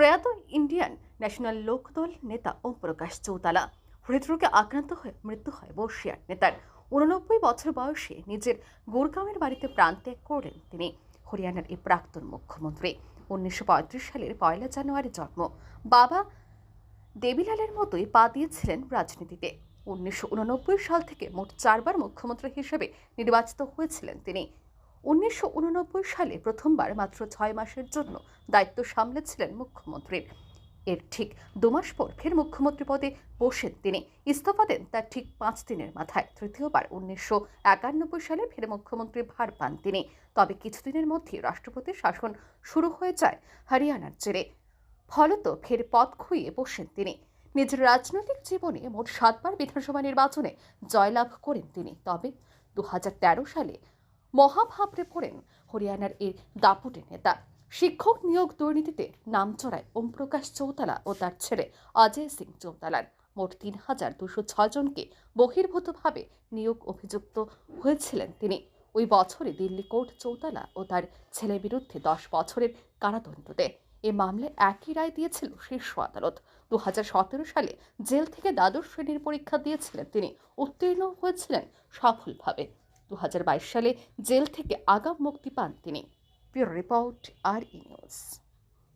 প্রয়াত Indian national Lok Dal নেতা ওম প্রকাশ চৌতালা। হৃদরোগে আক্রান্ত হয়ে মৃত্যু হয় বর্ষিয়ার নেতার। উননব্বই বছর বয়সে নিজের গুরগাঁওয়ের বাড়িতে প্রাণ ত্যাগ করেন তিনি। হরিয়ানার এই প্রাক্তন মুখ্যমন্ত্রী। উনিশশো পঁয়ত্রিশ সালের পয়লা জানুয়ারি জন্ম। বাবা দেবীলালের মতোই পা দিয়েছিলেন রাজনীতিতে। উনিশশো উননব্বই সাল থেকে মোট চারবার মুখ্যমন্ত্রী হিসেবে নির্বাচিত হয়েছিলেন তিনি। উনিশশো উননব্বই সালে প্রথমবার মাত্র ছয় মাসের জন্য দায়িত্ব সামলেছিলেন মুখ্যমন্ত্রীর এর ঠিক দু মাস পর ফের মুখ্যমন্ত্রী পদে বসেন তিনি। ইস্তফা দেন তার ঠিক পাঁচ দিনের মাথায়। তৃতীয়বার উনিশশো একানব্বই সালে ফের মুখ্যমন্ত্রী ভার পান তিনি। তবে কিছুদিনের মধ্যে রাষ্ট্রপতির শাসন শুরু হয়ে যায় হরিয়ানার জেরে। ফলত ফের পদ খুইয়ে বসেন তিনি। নিজের রাজনৈতিক জীবনে মোট সাতবার বিধানসভা নির্বাচনে জয়লাভ করেন তিনি। তবে দু হাজার তেরো সালে মহাভাবরে পড়েন হরিয়ানার এই দাপুটে নেতা। শিক্ষক নিয়োগ দুর্নীতিতে নাম চড়ায় ওমপ্রকাশ চৌতালা ও তার ছেলে অজয় সিং চৌতালার। মোট তিন হাজার দুশো জনকে বহির্ভূতভাবে নিয়োগ অভিযুক্ত হয়েছিলেন তিনি। ওই বছরে দিল্লি কোর্ট চৌতালা ও তার ছেলে বিরুদ্ধে দশ বছরের কারাদণ্ড দেয় এ মামলায় একই রায় দিয়েছিল শীর্ষ আদালত। দু হাজার সতেরো সালে জেল থেকে দ্বাদশ শ্রেণির পরীক্ষা দিয়েছিলেন তিনি। উত্তীর্ণ হয়েছিলেন সফলভাবে। দু হাজার বাইশ সালে জেল থেকে আগাম মুক্তি পান তিনি। রিপোর্ট আর ই নিউজ।